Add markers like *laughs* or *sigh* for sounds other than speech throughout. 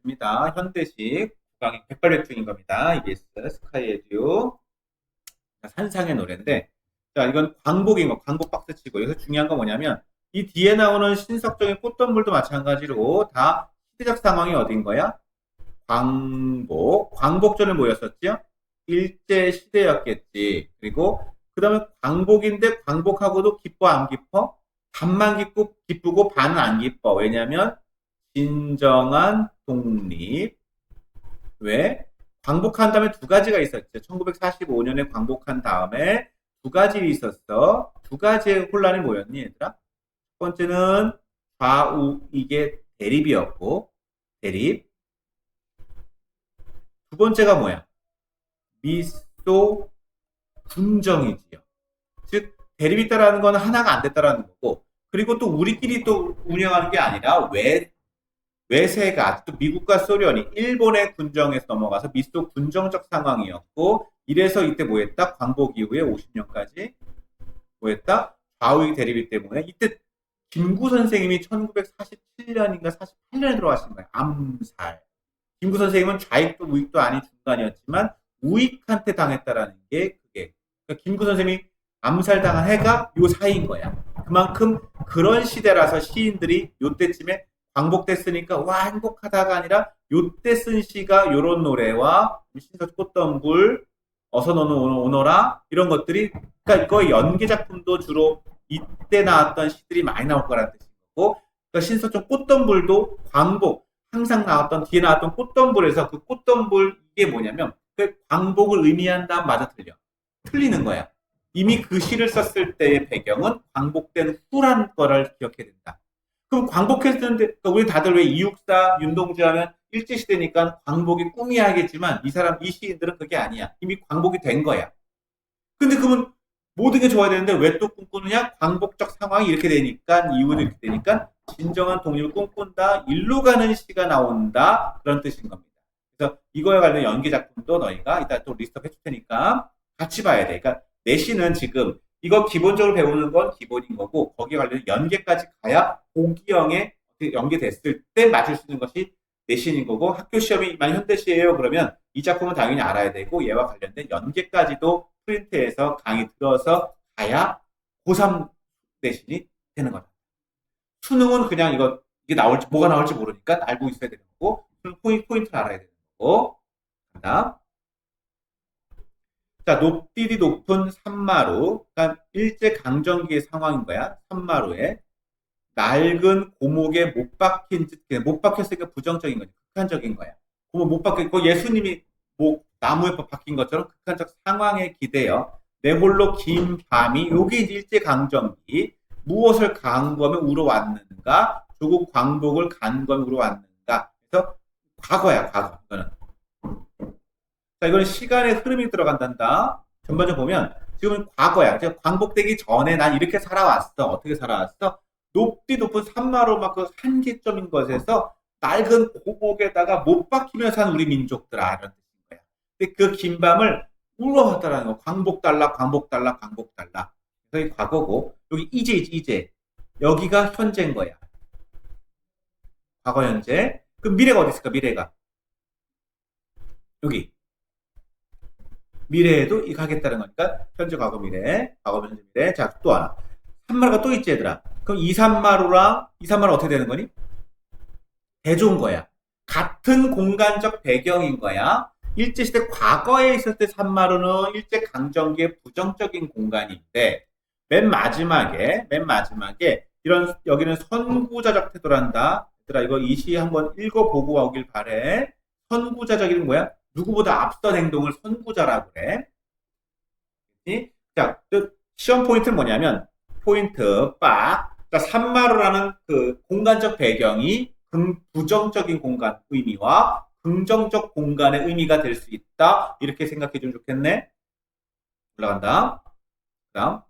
있습니다. 현대식 국강이 백발백중인 겁니다. EBS 스카이 에듀 산상의 노래인데 자 이건 광복인 거 광복 박스 치고 여기서 중요한 건 뭐냐면 이 뒤에 나오는 신석적인 꽃덤불도 마찬가지로 다 시대적 상황이 어딘 거야? 광복 광복 전에 뭐였었죠? 일제 시대였겠지. 그리고 그 다음에 광복인데 광복하고도 기뻐 안 기뻐? 반만 기쁘, 기쁘고 반은 안 기뻐. 왜냐면 진정한 독립. 왜? 광복한 다음에 두 가지가 있었죠. 1945년에 광복한 다음에 두 가지 있었어. 두 가지의 혼란이 뭐였니, 얘들아? 첫 번째는 좌우익의 대립이었고, 대립. 두 번째가 뭐야? 미소 분정이지요. 즉, 대립이 있다라는 건 하나가 안 됐다라는 거고, 그리고 또 우리끼리 또 운영하는 게 아니라 외, 외세가, 또 미국과 소련이 일본의 군정에서 넘어가서 미소 군정적 상황이었고, 이래서 이때 뭐 했다? 광복 이후에 50년까지 뭐 했다? 좌우익 대립이 때문에 이때 김구 선생님이 1947년인가 48년에 들어가신 거예요. 암살. 김구 선생님은 좌익도 우익도 아닌 중간이었지만 우익한테 당했다라는 게 그게 그러니까 김구 선생님이 암살당한 해가 요 사이인 거야. 그만큼 그런 시대라서 시인들이 요때쯤에 광복됐으니까 와 행복하다가 아니라 요때 쓴 시가 요런 노래와 신석 꽃덤불 어서 너는 오너라 이런 것들이 그러니까 거의 연계 작품도 주로 이때 나왔던 시들이 많이 나올 거라는 뜻인 거고 그러니까 신서촌 꽃덤불도 광복 항상 나왔던 뒤에 나왔던 꽃덤불에서 그 꽃덤불 이게 뭐냐면 그 광복을 의미한다 맞아 틀려. 틀리는 거야. 이미 그 시를 썼을 때의 배경은 광복된 후란 거를 기억해야 된다 그럼 광복했는데 그러니까 우리 다들 왜 이육사 윤동주 하면 일제 시대니까 광복이 꿈이야겠지만 이 사람 이 시인들은 그게 아니야 이미 광복이 된 거야 근데 그러면 모든 게 좋아야 되는데 왜 또 꿈꾸느냐? 광복적 상황이 이렇게 되니까 이유는 이렇게 되니까 진정한 독립을 꿈꾼다. 일로 가는 시가 나온다. 그런 뜻인 겁니다. 그래서 이거에 관련 연계 작품도 너희가 이따 또 리스트업 해줄 테니까 같이 봐야 돼. 그러니까 내 시는 지금 이거 기본적으로 배우는 건 기본인 거고 거기에 관련 연계까지 가야 고기형에 연계됐을 때 맞을 수 있는 것이 내신인 거고 학교 시험이 만 현대시예요. 그러면 이 작품은 당연히 알아야 되고 얘와 관련된 연계까지도 프린트해서 강의 들어서 가야 고3 내신이 되는 거다. 수능은 그냥 이거 이게 나올지 뭐가 나올지 모르니까 알고 있어야 되는 거고 포인트 포인트를 알아야 되는 거고 그다음 자 높디디 높은 산마루 그러니까 일제 강점기의 상황인 거야 산마루에. 낡은 고목에 못 박힌 못 박혔으니까 부정적인 거지 극한적인 거야. 고목 못 박혔고 예수님이 목 나무에 박힌 것처럼 극한적 상황에 기대어 내 홀로 긴 밤이 요게 일제 강점기. 무엇을 강구하면 우러왔는가? 조국 광복을 간구하면 우러왔는가? 그래서 과거야 과거. 이거는 자 이거는 시간의 흐름이 들어간단다. 전반적으로 보면 지금은 과거야. 광복되기 전에 난 이렇게 살아왔어. 어떻게 살아왔어? 높디 높은 산마로 막그 한계점인 것에서 낡은 고목에다가 못 박히며 산 우리 민족들아. 이런 뜻인 거야. 근데 그 긴 밤을 울어하더라는 거. 광복 달라 광복 달라 광복 달라 그래서 이 과거고 여기 이제 이제 여기가 현재인 거야. 과거 현재. 그 미래가 어디 있을까? 미래가. 여기 미래에도 이 가겠다는 거니까 현재 과거 미래 과거 현재 미래 자 또 하나 3마루가 또 있지 얘들아 그럼 2, 3마루랑 2, 3마루 어떻게 되는 거니? 대조인 거야 같은 공간적 배경인 거야 일제시대 과거에 있을 때 3마루는 일제 강점기의 부정적인 공간인데 맨 마지막에 맨 마지막에 이런 여기는 선구자적 태도란다. 얘들아 이거 이 시 한번 읽어보고 오길 바래. 선구자적인 뭐야? 누구보다 앞선 행동을 선구자라고 그래. 자, 시험 포인트는 뭐냐면 포인트 빡. 그러니까 산마루라는 그 공간적 배경이 부정적인 공간 의미와 긍정적 공간의 의미가 될 수 있다. 이렇게 생각해 주면 좋겠네. 올라간다. 그 다음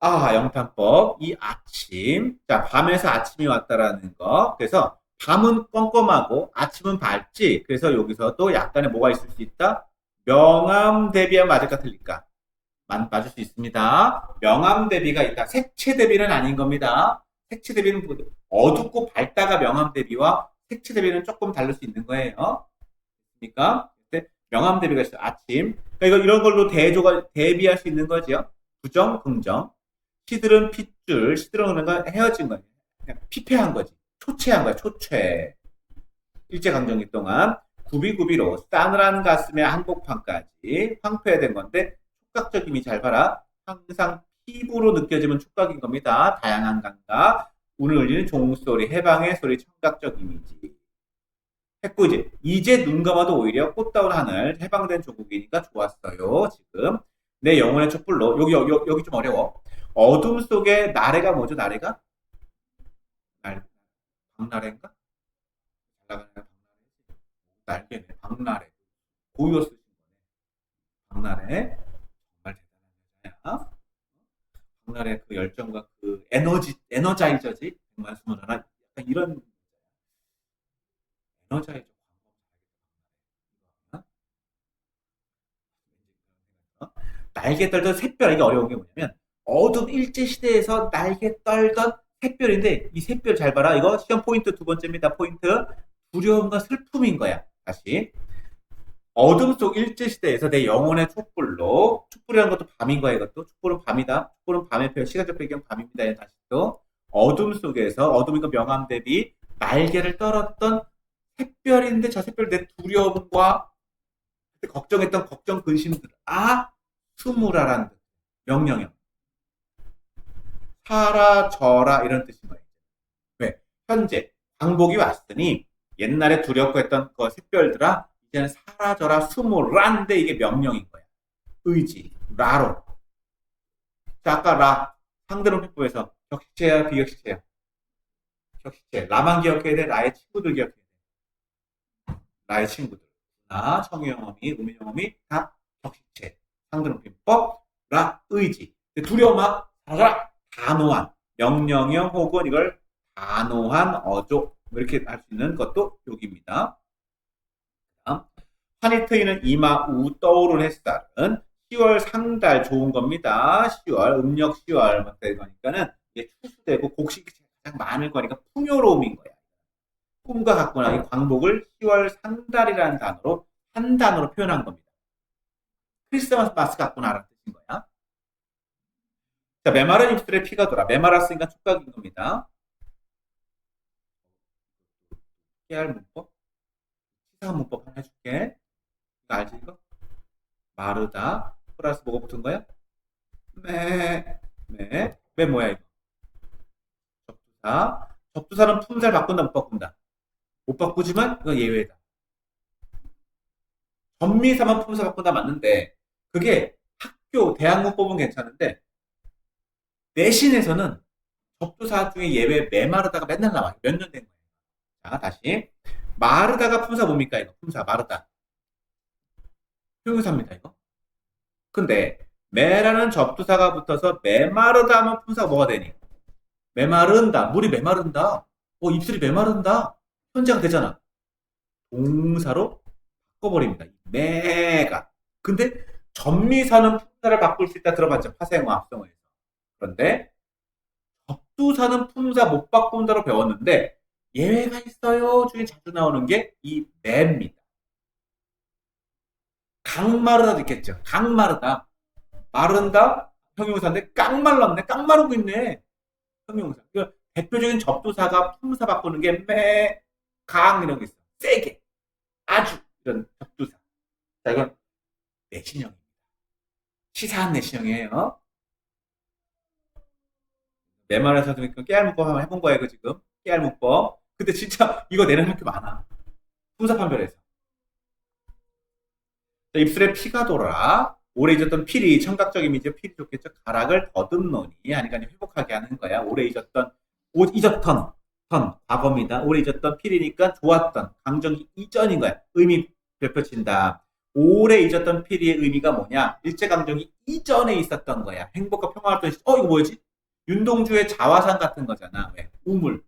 아, 영탄법. 이 아침. 자, 밤에서 아침이 왔다라는 거. 그래서 밤은 껌껌하고 아침은 밝지. 그래서 여기서 또 약간의 뭐가 있을 수 있다? 명암 대비와 맞을까 틀릴까? 맞을 수 있습니다. 명암 대비가 있다. 색채 대비는 아닌 겁니다. 색채 대비는 뭐 어둡고 밝다가 명암 대비와 색채 대비는 조금 다를 수 있는 거예요. 그러니까 명암 대비가 있어요. 아침. 그러니까 이거 이런 걸로 대조가 대비할 수 있는 거죠. 부정, 긍정. 시들은 핏줄, 시들은 그런가 헤어진 거예요. 그냥 피폐한 거지. 초췌한 거야. 초췌. 일제 강점기 동안 구비구비로 싸늘한 가슴에 한복판까지 황폐된 건데 촉각적임이 잘 봐라. 항상 피부로 느껴지면 촉각인 겁니다. 다양한 감각. 운을 울리는 종소리, 해방의 소리, 청각적 이미지. 했고 이제 이제 눈 감아도 오히려 꽃다운 하늘 해방된 조국이니까 좋았어요. 지금 내 영혼의 촛불로 여기 여기 여기 좀 어려워. 어둠 속에 나래가 뭐죠? 나래가 날 박나래인가? 잘 나가는 박나래. 날개네. 박나래. 고유 쓰신 거네. 박나래. 정말 대단한 여자야. 박나래 그 열정과 그 에너지 에너자이저지. 정말 수문하나 약간 이런 에너자이저 날개 떨던 샛별 이게 어려운 게 뭐냐면 어둠 일제 시대에서 날개 떨던 샛별인데 이 샛별 잘 봐라. 이거 시험 포인트 두 번째입니다. 포인트. 두려움과 슬픔인 거야. 다시. 어둠 속 일제 시대에서 내 영혼의 촛불로 촛불이라는 것도 밤인 거야 이것도. 촛불은 밤이다. 촛불은 밤의 표 시간적 배경 밤입니다. 다시 또. 어둠 속에서 어둠이고 명암 대비 날개를 떨었던 샛별인데 저 샛별 내 두려움과 걱정했던 걱정 근심들. 아뜻 명령형 사라져라 이런 뜻인 거예요. 왜? 현재 광복이 왔으니 옛날에 두렵고 했던 그 샛별들아 이제는 사라져라 수무란데 이게 명령인 거야. 의지 라로. 자 아까 라 상대론 폐법에서 격식체야 비격식체야? 격식체. 라만 기억해야 돼 라의 친구들 기억해야 돼? 나의 친구들. 나 청유영어미 음유영어미 다 격식체. 상대론 폐법 라 의지. 두려움아 사라져라 단호한 명령형 혹은 이걸 단호한 어조 뭐 이렇게 할 수 있는 것도. 다음 환히 트이는 이마 우 떠오른 햇살은 10월 상달 좋은 겁니다. 10월 음력 10월 맞다 거니까는 이게 추수되고 곡식이 가장 많을 거니까 풍요로움인 거야. 꿈과 같구나 이 광복을 10월 상달이라는 단어로 한 단어로 표현한 겁니다. 크리스마스 마스 같구나라는 뜻인 거야. 자, 메마른 입술에 피가 돌아. 메마랐으니까 촉각인 겁니다. 깨알 문법? 치사한 문법 하나 해줄게. 이거 알지, 이거? 마르다. 플러스 뭐가 붙은 거야? 매, 매. 매 뭐야, 이거? 접두사. 접두사는 품살 바꾼다, 못 바꾼다? 못 바꾸지만, 이건 예외다. 전미사만 품사 바꾼다 맞는데, 그게 학교, 대학 문법은 괜찮은데, 내신에서는 접두사 중에 예외 메마르다가 맨날 나와요. 몇 년 된 거예요. 자, 다시. 마르다가 품사 뭡니까, 이거? 품사, 마르다. 형용사입니다, 이거. 근데, 메라는 접두사가 붙어서 메마르다 하면 품사가 뭐가 되니? 메마른다. 물이 메마른다. 어, 입술이 메마른다. 현재가 되잖아. 동사로 바꿔버립니다. 메가. 근데, 전미사는 품사를 바꿀 수 있다 들어봤죠? 파생어, 합성어에서. 그런데 접두사는 품사 못 바꾼다로 배웠는데 예외가 있어요 중에 자주 나오는 게 이 매입니다. 강마르다도 있겠죠. 강마르다. 마른다 형용사인데 깡말랐네. 깡마르고 있네. 형용사. 그 대표적인 접두사가 품사 바꾸는 게 매, 강 이런 게 있어. 세게. 아주 이런 접두사. 자 이건 내신형입니다. 시사한 내신형이에요. 내 말에서 좀 깨알문법 한번 해본 거예요, 지금. 깨알문법. 근데 진짜 *laughs* 이거 내는 학교 많아. 품사 판별에서. 자, 입술에 피가 돌아. 오래 잊었던 필이 청각적 이미지 필이 좋겠죠. 가락을 더듬노니 하니까 회복하게 하는 거야. 오래 잊었던 오, 잊었던 턴 과거입니다. 오래 잊었던 필이니까 좋았던 강정기 이전인 거야. 의미 별표친다. 오래 잊었던 필이의 의미가 뭐냐? 일제 강점기 이전에 있었던 거야. 행복과 평화를 던 어, 이거 뭐지? 윤동주의 자화상 같은 거잖아. 왜? 우물.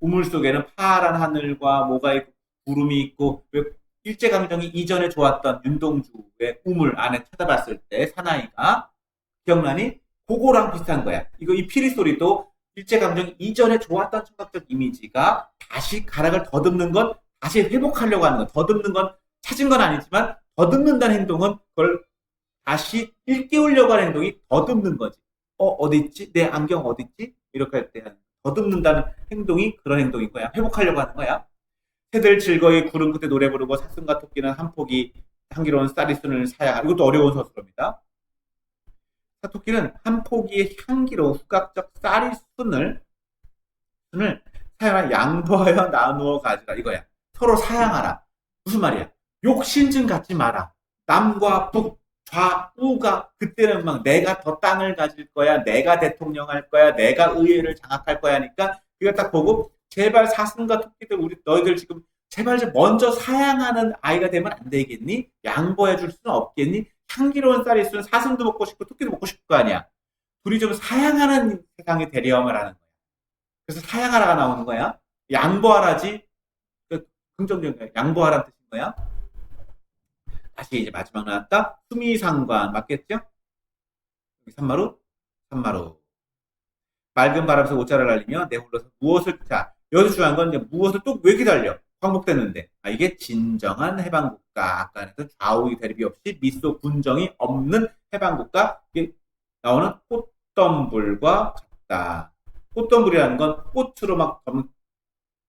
우물 속에는 파란 하늘과 뭐가 있고 구름이 있고 왜 일제강점기 이전에 좋았던 윤동주의 우물 안에 쳐다봤을 때 사나이가 기억나니? 그거랑 비슷한 거야. 이거 이 피리 소리도 일제강점 이전에 좋았던 청각적 이미지가 다시 가락을 더듬는 건 다시 회복하려고 하는 건 더듬는 건 찾은 건 아니지만 더듬는다는 행동은 그걸 다시 일깨우려고 하는 행동이 더듬는 거지. 어, 어디 있지? 내 안경 어디 있지? 이렇게 할때 더듬는다는 행동이 그런 행동인 거야. 회복하려고 하는 거야. 새들 즐거이 구름 끝에 노래 부르고 사슴과 토끼는 한 포기 향기로운 쌀이순을 사야 이것도 어려운 서술어입니다. 토끼는 한 포기의 향기로운 후각적 쌀이 순을 순을 사양하 양보하여 *laughs* 나누어 가지라 이거야. 서로 사양하라. 무슨 말이야? 욕심 좀 갖지 마라. 남과 북, 좌우가 그때는 막 내가 더 땅을 가질 거야, 내가 대통령 할 거야, 내가 의회를 장악할 거야 하니까 이거 딱 보고 제발 사슴과 토끼들 우리 너희들 지금 제발 좀 먼저 사양하는 아이가 되면 안 되겠니? 양보해 줄 수는 없겠니? 향기로운 쌀이 있으면 사슴도 먹고 싶고 토끼도 먹고 싶을 거 아니야. 둘이 좀 사양하는 세상이 되려면 하는 거야. 그래서 사양하라가 나오는 거야. 양보하라지. 그 긍정적인 거야. 양보하라는 뜻인 거야. 다시 이제 마지막 나왔다. 수미상관 맞겠죠? 산마루, 산마루. 맑은 바람에서 옷자를 날리며 내 홀로서 무엇을 자 여기서 중요한 건 이제 무엇을 또 왜 기다려? 광복됐는데 아 이게 진정한 해방국가 아까 했던 좌우의 대립이 없이 미소 군정이 없는 해방국가 이게 나오는 꽃덤불과 같다. 꽃덤불이라는 건 꽃으로 막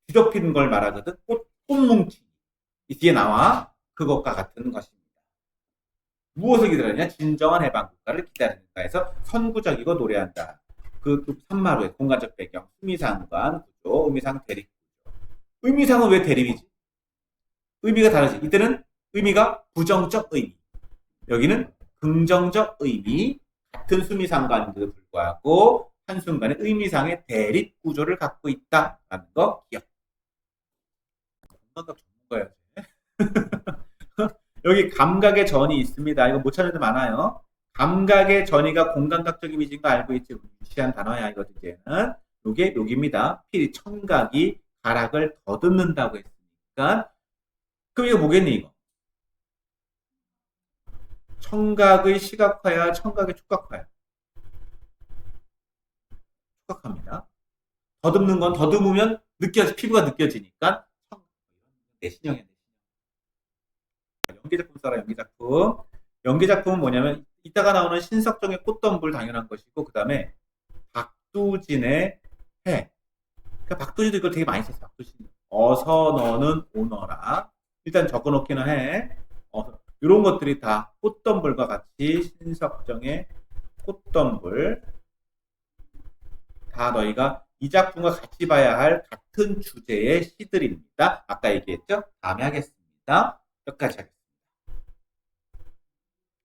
뒤덮이는 걸 말하거든. 꽃, 꽃뭉치. 이 뒤에 나와 그것과 같은 것입니다. 무엇을 기다리냐? 진정한 해방국가를 기다린다 해서 선구적이고 노래한다. 그 산마루의 공간적 배경, 수미상관 구조, 의미상 대립 구조. 의미상은 왜 대립이지? 의미가 다르지. 이때는 의미가 부정적 의미. 여기는 긍정적 의미. 같은 수미상관인데도 불구하고 한순간에 의미상의 대립 구조를 갖고 있다라는 거 기억. 건강학 전문가야. *laughs* 여기 감각의 전이 있습니다. 이거 못 찾는 데 많아요. 감각의 전이가 공감각적 이미지인 거 알고 있지? 유치한 단어야, 이거 이제는. 요게 여기입니다. 필이 청각이 가락을 더듬는다고 했으니까. 그럼 이거 뭐겠니, 이거? 청각의 시각화야, 청각의 촉각화야. 촉각합니다. 더듬는 건 더듬으면 느껴지, 피부가 느껴지니까. 내신형이야, 연기작품 써라, 연기작품. 연기작품은 뭐냐면, 이따가 나오는 신석정의 꽃덤불 당연한 것이고, 그 다음에 박두진의 해. 그러니까 박두진도 이걸 되게 많이 썼어, 박두진. 어서 너는 오너라. 일단 적어놓기는 해. 어, 이런 것들이 다 꽃덤불과 같이 신석정의 꽃덤불. 다 너희가 이 작품과 같이 봐야 할 같은 주제의 시들입니다. 아까 얘기했죠? 다음에 하겠습니다. 여기까지 하겠습니다.